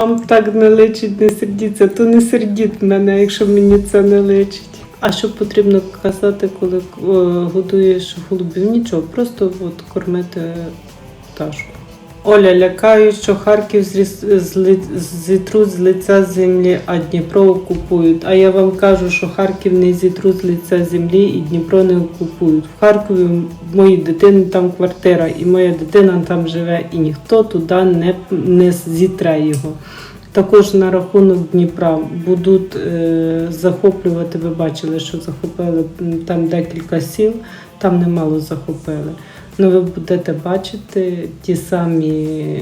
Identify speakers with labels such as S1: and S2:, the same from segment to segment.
S1: вам так не личить, не сердіться, то не сердіть мене, якщо мені це не личить. А що потрібно казати, коли е, годуєш голубів? Нічого, просто от кормити пташку. Оля лякає, що Харків зітруть з лиця землі, а Дніпро окупують. А я вам кажу, що Харків не зітруть з лиця землі і Дніпро не окупують. В Харкові в моїй дитини там квартира, і моя дитина там живе, і ніхто туди не, не зітре його. Також на рахунок Дніпра будуть е, захоплювати. Ви бачили, що захопили там декілька сіл, там немало захопили. Ну, ви будете бачити ті самі,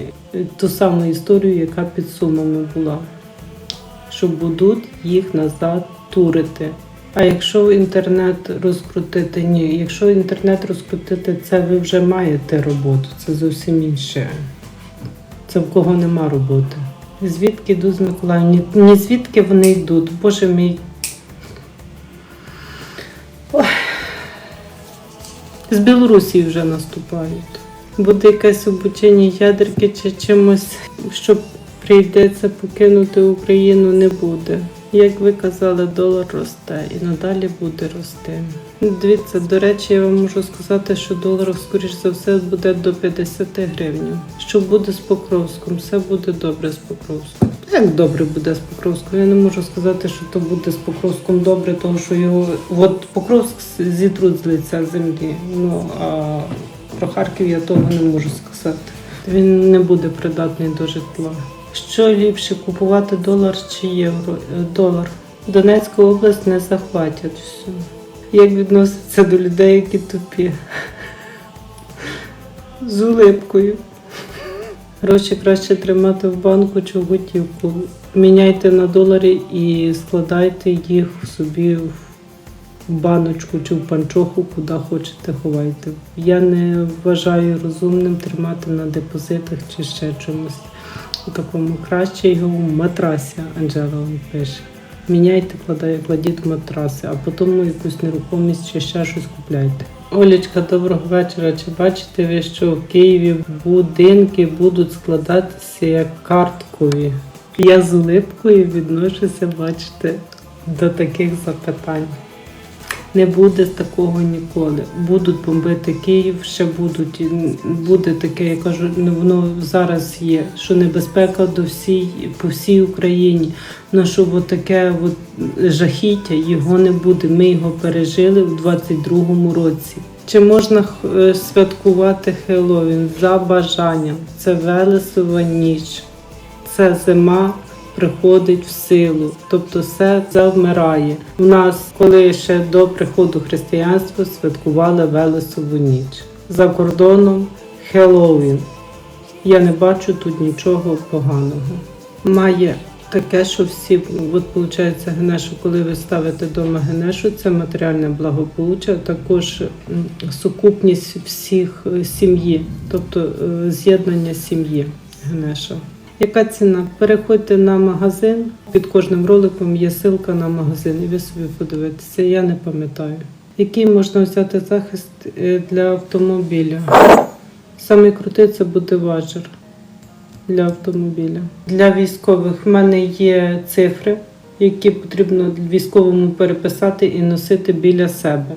S1: ту саму історію, яка під сумами була, що будуть їх назад турити. А якщо інтернет розкрутити, ні, якщо інтернет розкрутити, це ви вже маєте роботу, це зовсім інше. Це в кого нема роботи. Звідки йдуть з Миколаїв? Ні, ні звідки вони йдуть. Боже мій. З Білорусі вже наступають. Буде якесь обучення ядерки чи чимось, що прийдеться покинути Україну, не буде. Як ви казали, долар росте і надалі буде рости. Дивіться, до речі, я вам можу сказати, що долар, скоріш за все, буде до 50 гривень. Що буде з Покровськом? Все буде добре з Покровськом. Як добре буде з Покровськом? Я не можу сказати, що то буде з Покровськом добре, тому що його от Покровськ зітруть з лиця землі. Ну а про Харків я того не можу сказати. Він не буде придатний до житла. Що ліпше купувати долар чи євро? Е, Долар. Донецьку область не захватять все. Як відноситься до людей, які тупі? З улипкою. Гроші краще тримати в банку чи в готівку. Міняйте на долари і складайте їх собі в баночку чи в панчоху, куди хочете ховайте. Я не вважаю розумним тримати на депозитах чи ще чомусь. У такому краще його в матрасі, Анджела пише. Міняйте, кладіть матраси, а потім якусь нерухомість чи ще щось купляйте. Олічка, доброго вечора. Чи бачите ви, що в Києві будинки будуть складатися як карткові? Я з улипкою відношуся, бачите, до таких запитань. Не буде такого ніколи. Будуть бомбити Київ, ще будуть. Буде таке, я кажу, ну, воно зараз є, що небезпека до всій, по всій Україні. Ну щоб от таке от жахіття його не буде. Ми його пережили у 22-му році. Чи можна е, святкувати Хеллоуін за бажанням? Це Велесова ніч, це зима приходить в силу, тобто все завмирає. У нас, коли ще до приходу християнства святкували Велесову ніч. За кордоном Хеллоуін. Я не бачу тут нічого поганого. Має таке, що всі, от виходить, генешу, коли ви ставите вдома генешу, це матеріальне благополуччя, також сукупність всіх е, сім'ї, тобто е, з'єднання сім'ї генеша. Яка ціна? Переходьте на магазин. Під кожним роликом є ссылка на магазин, і ви собі подивитеся. Я не пам'ятаю. Який можна взяти захист е, для автомобіля? Саме крутий це буде важер для автомобіля. Для військових в мене є цифри, які потрібно військовому переписати і носити біля себе.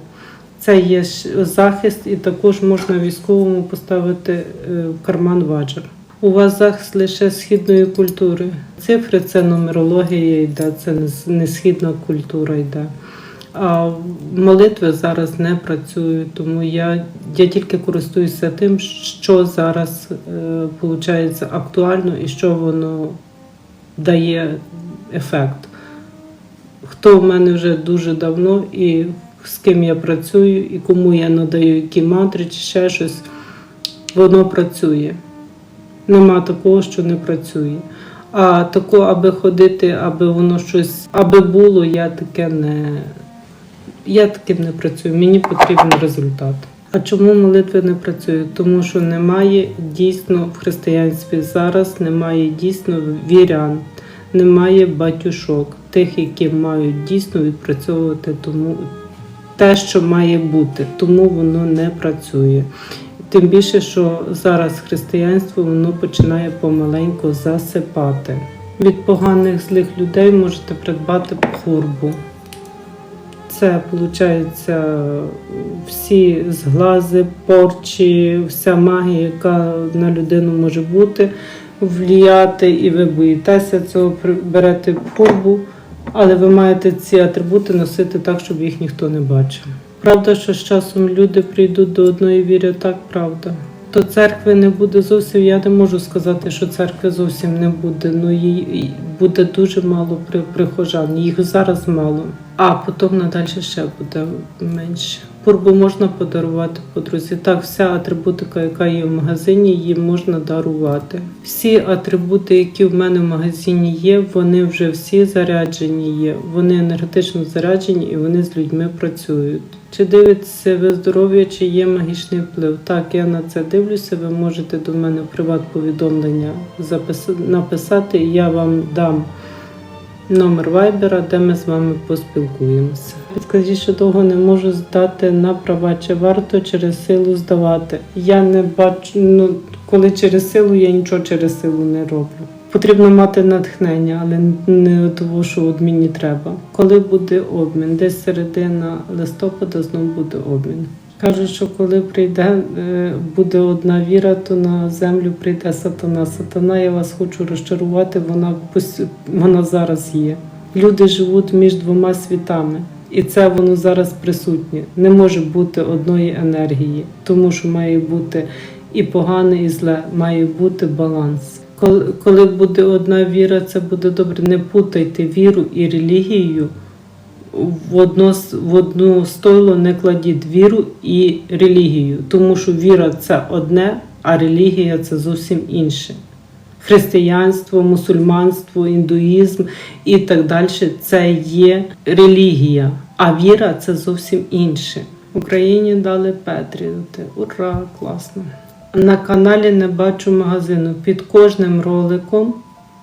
S1: Це є захист, і також можна військовому поставити е, в карман ваджер. У вас захист лише східної культури. Цифри це нумерологія йде, це не східна культура йде. А молитви зараз не працюють, тому я, я тільки користуюся тим, що зараз е, виходить актуально і що воно дає ефект. Хто в мене вже дуже давно і з ким я працюю, і кому я надаю які мантри чи ще щось, воно працює. Нема такого, що не працює. А тако, аби ходити, аби воно щось, аби було, я таке не. Я таким не працюю. Мені потрібен результат. А чому молитви не працюють? Тому що немає дійсно в християнстві зараз, немає дійсно вірян, немає батюшок, тих, які мають дійсно відпрацьовувати тому те, що має бути, тому воно не працює. Тим більше, що зараз християнство воно починає помаленьку засипати. від поганих злих людей можете придбати хурбу. Це виходить всі зглази, порчі, вся магія, яка на людину може бути, вліяти, і ви боїтеся цього, берете хурбу, але ви маєте ці атрибути носити так, щоб їх ніхто не бачив. Правда, що з часом люди прийдуть до одної віри, так правда. То церкви не буде зовсім. Я не можу сказати, що церкви зовсім не буде. Ну їй буде дуже мало прихожан. Їх зараз мало. А потім надалі ще буде менше. Пурбу можна подарувати подрузі. Так, вся атрибутика, яка є в магазині, її можна дарувати. Всі атрибути, які в мене в магазині є, вони вже всі заряджені є. Вони енергетично заряджені і вони з людьми працюють. Чи дивитеся ви здоров'я, чи є магічний вплив? Так, я на це дивлюся. Ви можете до мене приват повідомлення написати, і я вам дам номер вайбера, де ми з вами поспілкуємося. Підкажіть, що довго не можу здати на права, чи варто через силу здавати. Я не бачу, ну коли через силу, я нічого через силу не роблю. Потрібно мати натхнення, але не того, що от мені треба. Коли буде обмін? Десь середина листопада знов буде обмін. Кажуть, що коли прийде, е, буде одна віра, то на землю прийде сатана. Сатана, я вас хочу розчарувати, вона, вона зараз є. Люди живуть між двома світами, і це воно зараз присутнє. Не може бути одної енергії, тому що має бути і погане, і зле, має бути баланс. Коли буде одна віра, це буде добре. Не путайте віру і релігію в одно в одну стойло не кладіть віру і релігію, тому що віра це одне, а релігія це зовсім інше. Християнство, мусульманство, індуїзм і так далі це є релігія, а віра це зовсім інше. Україні дали Петріоти. Ура, класно! На каналі не бачу магазину. Під кожним роликом,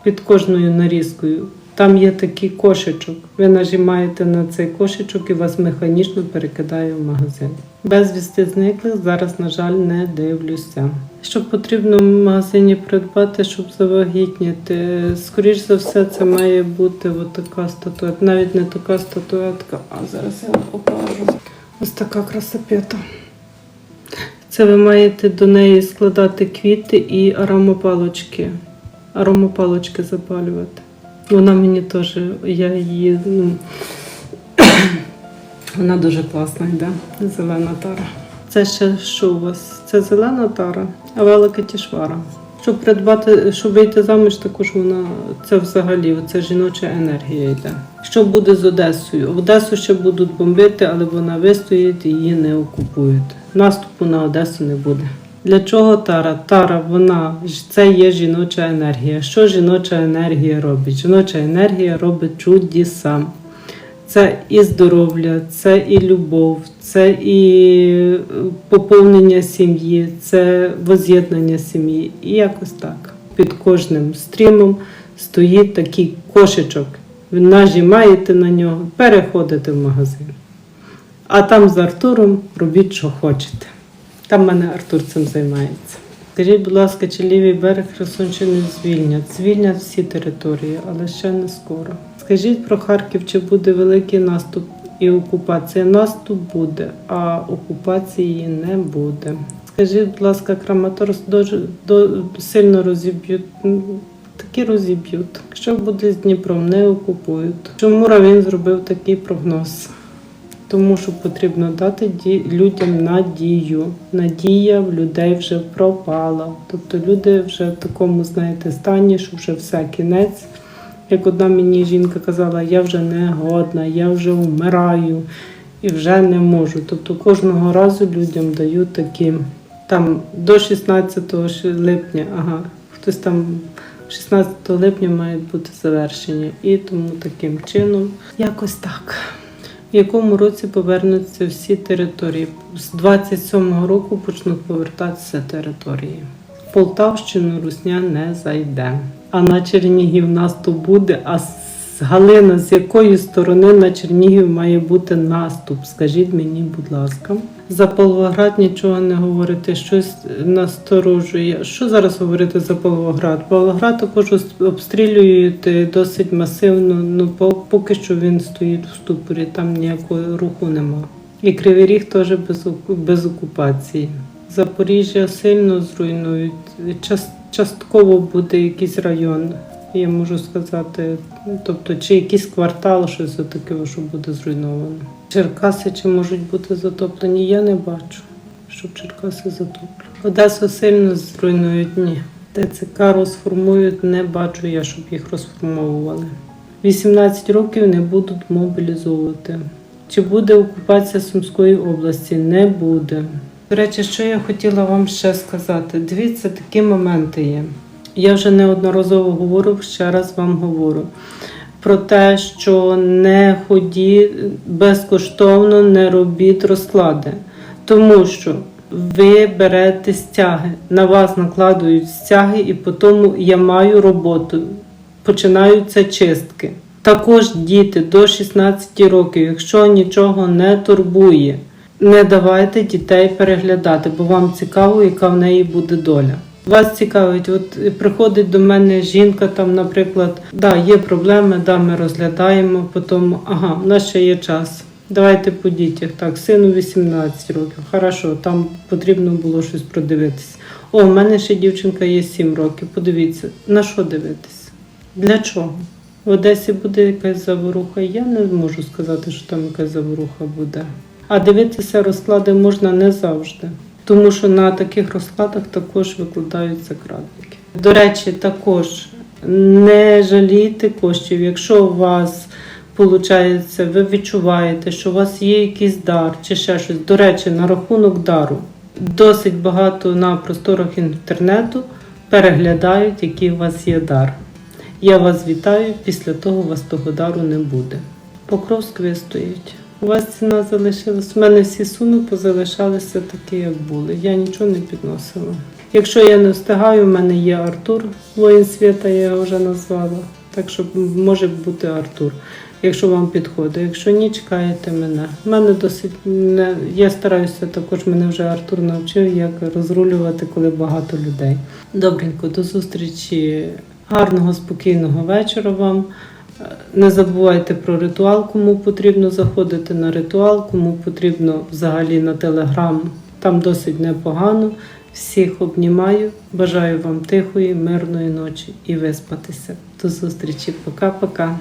S1: під кожною нарізкою, там є такий кошечок. Ви нажимаєте на цей кошечок і вас механічно перекидає в магазин. Безвісти зниклих зараз, на жаль, не дивлюся. Що потрібно в магазині придбати, щоб завагітніти? Скоріш за все, це має бути така статуетка. Навіть не така статуетка, а зараз я вам покажу. Ось така красопета. Це ви маєте до неї складати квіти і аромопалочки. Аромопалочки запалювати. Вона мені теж, я її, ну, вона дуже класна йде, зелена тара. Це ще що у вас? Це зелена тара, а велика тішвара. Щоб придбати, щоб вийти заміж, також вона це взагалі це жіноча енергія йде. Що буде з Одесою? Одесу ще будуть бомбити, але вона вистоїть і її не окупують. Наступу на Одесу не буде. Для чого тара? Тара, вона це є жіноча енергія. Що жіноча енергія робить? Жіноча енергія робить чудеса. Це і здоров'я, це і любов, це і е, поповнення сім'ї, це воз'єднання сім'ї. І якось так. Під кожним стрімом стоїть такий кошечок. Ви нажимаєте на нього, переходите в магазин. А там з Артуром робіть, що хочете. Там мене Артур цим займається. Скажіть, будь ласка, чи лівий берег Херсонщини звільнять? Звільнять всі території, але ще не скоро. Скажіть про Харків, чи буде великий наступ і окупація? Наступ буде, а окупації не буде. Скажіть, будь ласка, Краматорськ дуже до, сильно розіб'ють. Такі розіб'ють. Що буде з Дніпром, не окупують. Чому Равін зробив такий прогноз? Тому що потрібно дати людям надію. Надія в людей вже пропала. Тобто люди вже в такому, знаєте, стані, що вже все кінець. Як одна мені жінка казала, я вже не годна, я вже вмираю і вже не можу. Тобто кожного разу людям дають такі там до 16 ще липня, ага, хтось там 16 липня мають бути завершення. І тому таким чином якось так. В якому році повернуться всі території? З 27-го року почнуть повертатися території. В Полтавщину Русня не зайде. А на Чернігів нас то буде, а Галина, з якої сторони на Чернігів має бути наступ? Скажіть мені, будь ласка. За Павлоград нічого не говорити, щось насторожує. Що зараз говорити за Павлоград? Павлоград також обстрілюють досить масивно. Ну по- поки що він стоїть в ступорі, там ніякого руху нема. І Кривий Ріг теж без, без окупації. Запоріжжя сильно зруйнують. Час, частково буде якийсь район, я можу сказати. Тобто, чи якийсь квартал, щось таке, що буде зруйновано. Черкаси чи можуть бути затоплені, я не бачу, щоб Черкаси затоплені. Одесу сильно зруйнують, ні. ТЦК розформують, не бачу я, щоб їх розформовували. 18 років не будуть мобілізовувати. Чи буде окупація Сумської області? Не буде. До речі, що я хотіла вам ще сказати. Дивіться, такі моменти є. Я вже неодноразово говорю, ще раз вам говорю про те, що не ходіть безкоштовно, не робіть розклади. Тому що ви берете стяги, на вас накладують стяги, і по тому я маю роботу. Починаються чистки. Також діти до 16 років, якщо нічого не турбує, не давайте дітей переглядати, бо вам цікаво, яка в неї буде доля. Вас цікавить, от приходить до мене жінка, там, наприклад, да, є проблеми, да, ми розглядаємо, потім, ага, в нас ще є час. Давайте по дітях. Так, сину 18 років. Хорошо, там потрібно було щось продивитися. О, в мене ще дівчинка є 7 років. Подивіться, на що дивитися? Для чого? В Одесі буде якась заворуха. Я не можу сказати, що там якась заворуха буде. А дивитися розклади можна не завжди. Тому що на таких розкладах також викладаються крадники. До речі, також не жалійте коштів, якщо у вас Получається, ви відчуваєте, що у вас є якийсь дар чи ще щось. До речі, на рахунок дару досить багато на просторах інтернету переглядають, який у вас є дар. Я вас вітаю, після того у вас того дару не буде. Покровськ стоїть. У вас ціна залишилась. У мене всі суми позалишалися такі, як були. Я нічого не підносила. Якщо я не встигаю, в мене є Артур, воїн свята, я його вже назвала. Так що може бути Артур, якщо вам підходить. Якщо ні, чекаєте мене. У мене досить я стараюся також. Мене вже Артур навчив, як розрулювати, коли багато людей. Добренько, до зустрічі. Гарного, спокійного вечора вам. Не забувайте про ритуал, кому потрібно заходити на ритуал, кому потрібно взагалі на телеграм. Там досить непогано. Всіх обнімаю. Бажаю вам тихої, мирної ночі і виспатися. До зустрічі. Пока-пока.